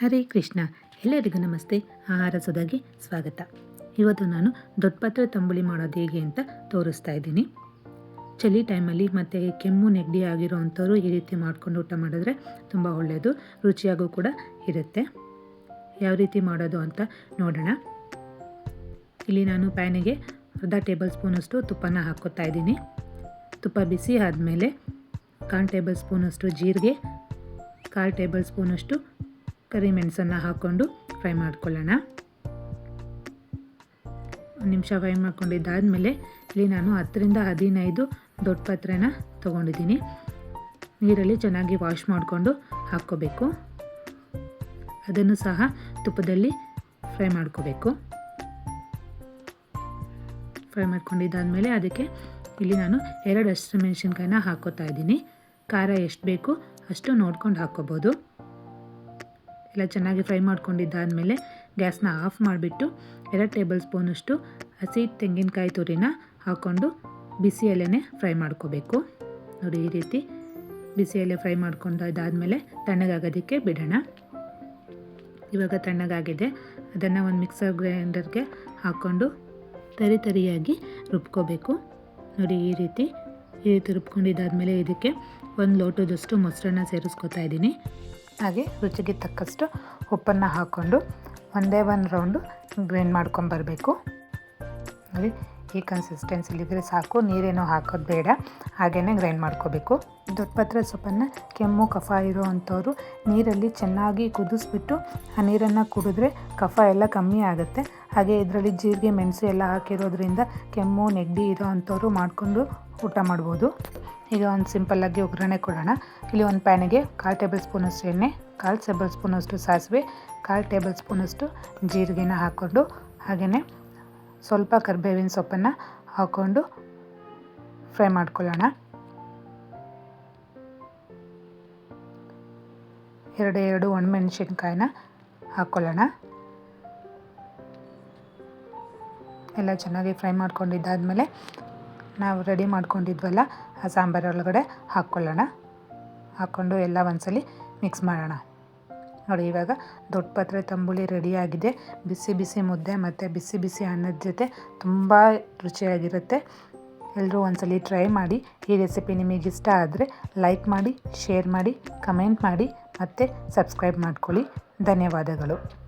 ಹರೇ ಕೃಷ್ಣ. ಎಲ್ಲರಿಗೂ ನಮಸ್ತೆ. ಆಹಾರ ಸುಧಾಗೆ ಸ್ವಾಗತ. ಇವತ್ತು ನಾನು ದೊಡ್ಡಪತ್ರ ತಂಬುಳಿ ಮಾಡೋದು ಹೇಗೆ ಅಂತ ತೋರಿಸ್ತಾ ಇದ್ದೀನಿ. ಚಳಿ ಟೈಮಲ್ಲಿ ಮತ್ತು ಕೆಮ್ಮು, ನೆಗಡಿ ಆಗಿರೋ ಅಂಥವ್ರು ಈ ರೀತಿ ಮಾಡಿಕೊಂಡು ಊಟ ಮಾಡಿದ್ರೆ ತುಂಬ ಒಳ್ಳೆಯದು. ರುಚಿಯಾಗೂ ಕೂಡ ಇರುತ್ತೆ. ಯಾವ ರೀತಿ ಮಾಡೋದು ಅಂತ ನೋಡೋಣ. ಇಲ್ಲಿ ನಾನು ಪ್ಯಾನಿಗೆ ಅರ್ಧ ಟೇಬಲ್ ಸ್ಪೂನಷ್ಟು ತುಪ್ಪನ ಹಾಕೋತಾ ಇದ್ದೀನಿ. ತುಪ್ಪ ಬಿಸಿ ಆದಮೇಲೆ ಕಾಲು ಟೇಬಲ್ ಸ್ಪೂನಷ್ಟು ಜೀರಿಗೆ, ಕಾಲು ಟೇಬಲ್ ಸ್ಪೂನಷ್ಟು ಕರಿಮೆಣಸನ್ನು ಹಾಕ್ಕೊಂಡು ಫ್ರೈ ಮಾಡ್ಕೊಳ್ಳೋಣ. ಒಂದು ನಿಮಿಷ ಫ್ರೈ ಮಾಡ್ಕೊಂಡಿದ್ದಾದಮೇಲೆ ಇಲ್ಲಿ ನಾನು ಹತ್ತರಿಂದ ಹದಿನೈದು ದೊಡ್ಡ ಪಾತ್ರೆನ ತೊಗೊಂಡಿದ್ದೀನಿ. ನೀರಲ್ಲಿ ಚೆನ್ನಾಗಿ ವಾಶ್ ಮಾಡಿಕೊಂಡು ಹಾಕ್ಕೋಬೇಕು. ಅದನ್ನು ಸಹ ತುಪ್ಪದಲ್ಲಿ ಫ್ರೈ ಮಾಡ್ಕೋಬೇಕು. ಫ್ರೈ ಮಾಡ್ಕೊಂಡಿದ್ದಾದಮೇಲೆ ಅದಕ್ಕೆ ಇಲ್ಲಿ ನಾನು ಎರಡು ಹಸಿರು ಮೆಣಸಿನ್ಕಾಯಿನ ಹಾಕೋತಾ ಇದ್ದೀನಿ. ಖಾರ ಎಷ್ಟು ಬೇಕು ಅಷ್ಟು ನೋಡ್ಕೊಂಡು ಹಾಕ್ಕೋಬೋದು. ಎಲ್ಲ ಚೆನ್ನಾಗಿ ಫ್ರೈ ಮಾಡ್ಕೊಂಡಿದ್ದಾದಮೇಲೆ ಗ್ಯಾಸ್ನ ಆಫ್ ಮಾಡಿಬಿಟ್ಟು ಎರಡು ಟೇಬಲ್ ಸ್ಪೂನಷ್ಟು ಹಸಿ ತೆಂಗಿನಕಾಯಿ ತುರಿನ ಹಾಕ್ಕೊಂಡು ಬಿಸಿ ಎಲೆನೇ ಫ್ರೈ ಮಾಡ್ಕೋಬೇಕು. ನೋಡಿ, ಈ ರೀತಿ ಬಿಸಿಯಲ್ಲೇ ಫ್ರೈ ಮಾಡ್ಕೊಂಡು ಇದಾದಮೇಲೆ ತಣ್ಣಗಾಗೋದಕ್ಕೆ ಬಿಡೋಣ. ಇವಾಗ ತಣ್ಣಗಾಗಿದೆ. ಅದನ್ನು ಒಂದು ಮಿಕ್ಸರ್ ಗ್ರೈಂಡರ್ಗೆ ಹಾಕ್ಕೊಂಡು ತರಿ ತರಿಯಾಗಿ ರುಬ್ಕೋಬೇಕು. ನೋಡಿ, ಈ ರೀತಿ ಈ ರೀತಿ ರುಬ್ಕೊಂಡಿದ್ದಾದಮೇಲೆ ಇದಕ್ಕೆ ಒಂದು ಲೋಟದಷ್ಟು ಮೊಸರನ್ನ ಸೇರಿಸ್ಕೊತಾ ಇದ್ದೀನಿ. ಹಾಗೆ ರುಚಿಗೆ ತಕ್ಕಷ್ಟು ಉಪ್ಪನ್ನು ಹಾಕ್ಕೊಂಡು ಒಂದೇ ಒಂದು ರೌಂಡು ಗ್ರೈಂಡ್ ಮಾಡ್ಕೊಂಬರಬೇಕು ನೋಡಿ ಈ ಕನ್ಸಿಸ್ಟೆನ್ಸಿಲಿದ್ರೆ ಸಾಕು. ನೀರೇನೋ ಹಾಕೋದು ಬೇಡ. ಹಾಗೆಯೇ ಗ್ರೈಂಡ್ ಮಾಡ್ಕೋಬೇಕು. ದೊಡ್ಡಪತ್ರೆ ಸೊಪ್ಪನ್ನು ಕೆಮ್ಮು, ಕಫ ಇರೋ ಅಂಥವ್ರು ನೀರಲ್ಲಿ ಚೆನ್ನಾಗಿ ಕುದಿಸ್ಬಿಟ್ಟು ಆ ನೀರನ್ನು ಕುಡಿದ್ರೆ ಕಫ ಎಲ್ಲ ಕಮ್ಮಿ ಆಗುತ್ತೆ. ಹಾಗೆ ಇದರಲ್ಲಿ ಜೀರಿಗೆ, ಮೆಣಸು ಎಲ್ಲ ಹಾಕಿರೋದ್ರಿಂದ ಕೆಮ್ಮು, ನೆಗಡಿ ಇರೋ ಅಂಥವ್ರು ಮಾಡಿಕೊಂಡು ಊಟ ಮಾಡ್ಬೋದು. ಈಗ ಒಂದು ಸಿಂಪಲ್ಲಾಗಿ ಒಗ್ಗರಣೆ ಕೊಡೋಣ. ಇಲ್ಲಿ ಒಂದು ಪ್ಯಾನಿಗೆ ಕಾಲು ಟೇಬಲ್ ಸ್ಪೂನಷ್ಟು ಎಣ್ಣೆ, ಕಾಲು ಟೇಬಲ್ ಸ್ಪೂನಷ್ಟು ಸಾಸಿವೆ, ಕಾಲು ಟೇಬಲ್ ಸ್ಪೂನಷ್ಟು ಜೀರಿಗೆನ ಹಾಕ್ಕೊಂಡು ಹಾಗೆಯೇ ಸ್ವಲ್ಪ ಕರಿಬೇವಿನ ಸೊಪ್ಪನ್ನು ಹಾಕ್ಕೊಂಡು ಫ್ರೈ ಮಾಡ್ಕೊಳ್ಳೋಣ. ಎರಡು ಎರಡು ಒಣಮೆಣಸಿನ್ಕಾಯಿನ ಹಾಕ್ಕೊಳ್ಳೋಣ. ಎಲ್ಲ ಚೆನ್ನಾಗಿ ಫ್ರೈ ಮಾಡ್ಕೊಂಡಿದ್ದಾದಮೇಲೆ ನಾವು ರೆಡಿ ಮಾಡ್ಕೊಂಡಿದ್ವಲ್ಲ, ಆ ಸಾಂಬಾರೊಳಗಡೆ ಹಾಕ್ಕೊಳ್ಳೋಣ. ಹಾಕ್ಕೊಂಡು ಎಲ್ಲ ಒಂದ್ಸಲಿ ಮಿಕ್ಸ್ ಮಾಡೋಣ. ನೋಡಿ, ಇವಾಗ ದೊಡ್ಡ ಪಾತ್ರೆ ತಂಬುಳಿ ರೆಡಿಯಾಗಿದೆ ಬಿಸಿ ಬಿಸಿ ಮುದ್ದೆ ಮತ್ತು ಬಿಸಿ ಬಿಸಿ ಅನ್ನದ ಜೊತೆ ತುಂಬ ರುಚಿಯಾಗಿರುತ್ತೆ. ಎಲ್ಲರೂ ಒಂದ್ಸಲಿ ಟ್ರೈ ಮಾಡಿ. ಈ ರೆಸಿಪಿ ನಿಮಗೆ ಇಷ್ಟ ಆದರೆ ಲೈಕ್ ಮಾಡಿ ಶೇರ್ ಮಾಡಿ ಕಮೆಂಟ್ ಮಾಡಿ ಮತ್ತು ಸಬ್ಸ್ಕ್ರೈಬ್ ಮಾಡ್ಕೊಳ್ಳಿ. ಧನ್ಯವಾದಗಳು.